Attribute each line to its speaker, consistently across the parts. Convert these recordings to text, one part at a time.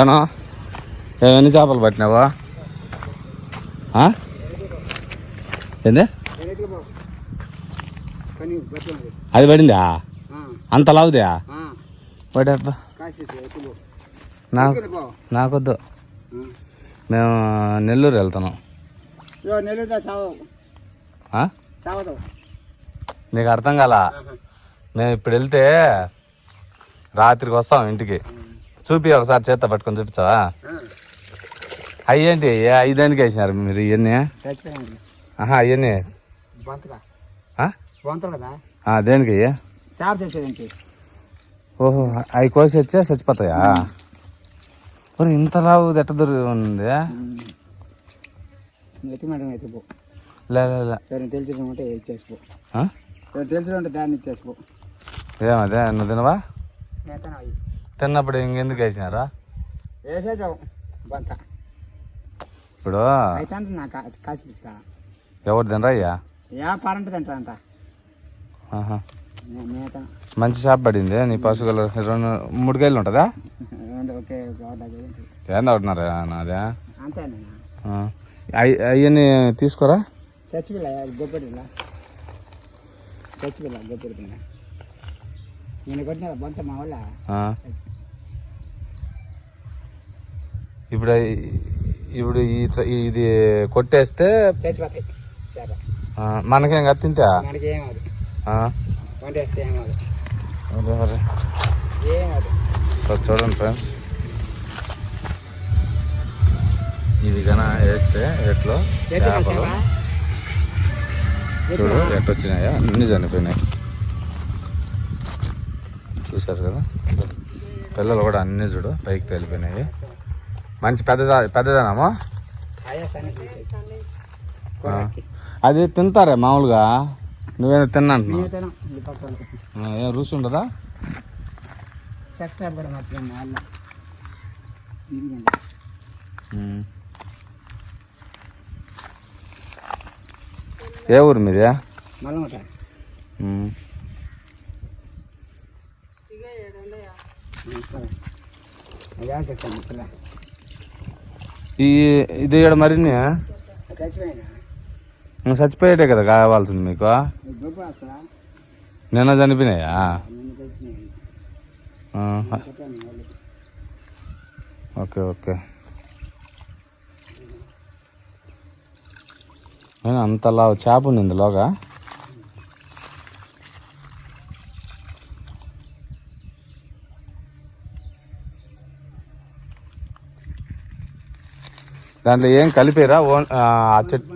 Speaker 1: ఏనా? ఎన్ని చేపలు పట్టినావా? ఏంది? అది పడిందా? అంత లావుదా? పడబ్బా నాకు నాకొద్దు. మేము నెల్లూరు వెళ్తున్నాం. నీకు అర్థం కాల? మేము ఇప్పుడు వెళ్తే రాత్రికి వస్తాం ఇంటికి. చూపి ఒకసారి చేత్త పట్టుకొని చూపించావా? అవి ఏంటి? అవి దేనికి వేసినారు మీరు ఇవన్నీ ఆహా ఆ, దేనికి? ఓహో అవి కోసి వచ్చే చచ్చిపోతాయా? మరి ఇంత లావు ఎట్ట దొరికి ఉంది
Speaker 2: ఉంటే దాన్ని ఇచ్చేసుకో.
Speaker 1: ఏమదే నువ్వు తినవా? తిన్నప్పుడు ఇంకెందుకు వేసినారా?
Speaker 2: వేసేసావు బొంత.
Speaker 1: ఇప్పుడు
Speaker 2: అయితే కాసి పిస్తా
Speaker 1: ఎవరు తినరా అయ్యా?
Speaker 2: యా పారంట తింటా అంత.
Speaker 1: ఆహా.
Speaker 2: మేత
Speaker 1: మంచి షాప్ పడింది నీ పశువులు రెండు మూడు గైలు ఉంటుందా?
Speaker 2: రెండు ఒకే
Speaker 1: ఏంది నాదే?
Speaker 2: అంతేనా
Speaker 1: అవన్నీ తీసుకోరా?
Speaker 2: చచ్చిపిల్ల గొప్పటిలా చచ్చిపిల్ల కొట్టిన బొంత మా వాళ్ళ
Speaker 1: ఆ. ఇప్పుడు ఇప్పుడు ఇది కొట్టేస్తే మనకేం ఇక్కడ చూడండి ఫ్రెండ్స్ ఇది కన వేస్తే ఎట్లో చేపలు
Speaker 2: చేప
Speaker 1: చూడు ఎట్టొచ్చినాయా అన్ని చనిపోయినాయి చూసారు కదా? పిల్లలు కూడా అన్నీ చూడు పైకి తేలిపోయినాయి. మంచి పెద్దదా ఆ. అది తింటారే మామూలుగా? నువ్వేదో ఆ, ఏం రుచి ఉండదా. ఏ ఊరు మీదే
Speaker 2: మల్లమట
Speaker 1: ఉమ్.
Speaker 2: అదే చెప్తాను పిల్ల
Speaker 1: ఈ ఇది ఇక్కడ మరిన్ని చచ్చిపోయేటే కదా కావాల్సింది మీకు? నిన్న చనిపోయినాయా? Okay okay. అంతలా చేప ఉంది ఇందులోగా. దాంట్లో ఏం కలిపారా? ఓన్ ఆ ఆ చెట్టు.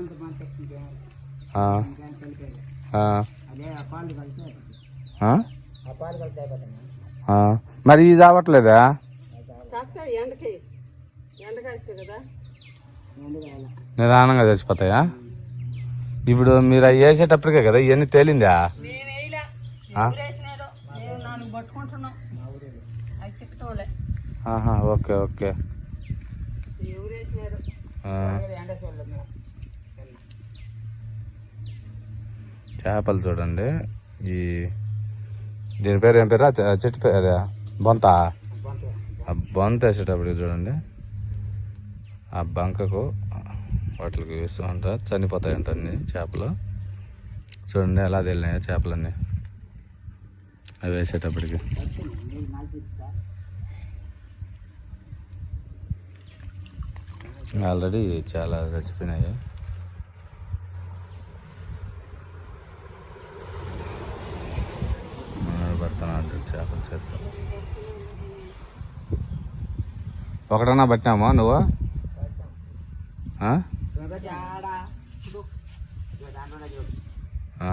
Speaker 1: మరి ఇది చావట్లేదా? నిదానంగా చచ్చిపోతాయా? ఇప్పుడు మీరు అవి వేసేటప్పటికే కదా ఇవన్నీ తేలిందా?
Speaker 3: మేము వేయలే
Speaker 1: ఆ?
Speaker 3: ఎవరు వేసినారో మేము నాలుగు పట్టుకుంటున్నాం అవి చిక్కటోలే
Speaker 1: ఆహా ఓకే ఓకే
Speaker 3: ఎవరు వేసినారు
Speaker 1: ఆ,
Speaker 2: ఎండ చూడలేదు
Speaker 1: చేపలు చూడండి. ఈ దీని పేరు ఏం పేరు? చెట్టు పేరు అదే బొంత. ఆ బొంత వేసేటప్పటికి చూడండి. ఆ బంకకు వాటికి వేస్తూ ఉంటా చనిపోతాయంట అన్ని చేపలు. చూడండి ఎలా తెలినాయో చేపలన్నీ. అవి వేసేటప్పటికి. ఆల్రెడీ చాలా చచ్చిపోయినాయి మనోడు పడుతున్నాడు చేపలు చేత ఒకటన్నా పట్టినామా నువ్వు? ఆ?
Speaker 3: జాడా
Speaker 2: దాంట్లో చూడు
Speaker 1: ఆ.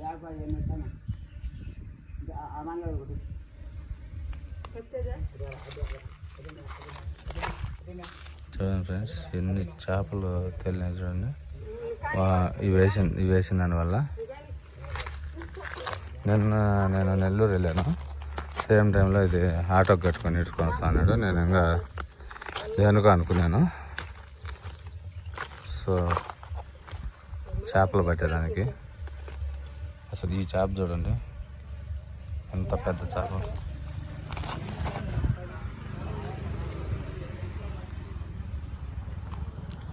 Speaker 2: యాభై ఎన్ని ఆ మంగళ ఒకటి
Speaker 3: చెప్తేదా
Speaker 1: చూడండి ఫ్రెండ్స్ ఎన్ని చేపలు తెలియని చూడండి. వా- ఇవి వేసిన ఇవి వేసిన దానివల్ల. నిన్న నేను నెల్లూరు వెళ్ళాను. సేమ్ టైంలో ఇది ఆటోకి కట్టుకొని ఇట్టుకొని వస్తాను నేను ఇంకా దేనికో అనుకున్నాను. సో చేపలు పట్టేదానికి. అసలు ఈ చేప చూడండి ఎంత పెద్ద చేప.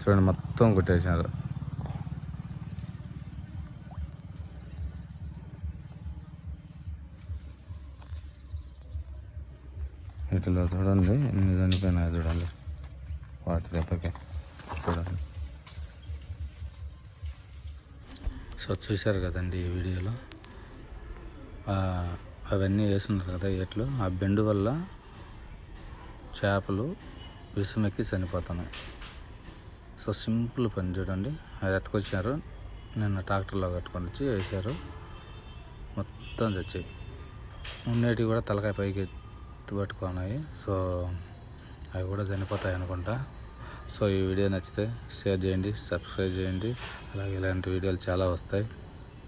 Speaker 1: చూడండి మొత్తం కొట్టేసినారు. వీటిలో చూడండి ఎన్ని చనిపోయినాయి చూడండి. వాటి దెబ్బకి చూడండి. సో చూశారు కదండి ఈ వీడియోలో. అవన్నీ వేస్తున్నారు కదా ఎట్లు ఆ బెండు వల్ల చేపలు విసుమెక్కి చనిపోతున్నాయి. సో సింపుల్ పని చూడండి. అది ఎత్తుకొచ్చారు నిన్న ట్రాక్టర్లో కట్టుకొని వచ్చి వేసారు మొత్తం తెచ్చాయి ఉండేటివి కూడా తలకాయ పైకి ఎత్తి పట్టుకున్నాయి. సో అవి కూడా చనిపోతాయి అనుకుంటా. సో ఈ వీడియో నచ్చితే షేర్ చేయండి సబ్స్క్రైబ్ చేయండి. అలాగే ఇలాంటి వీడియోలు చాలా వస్తాయి.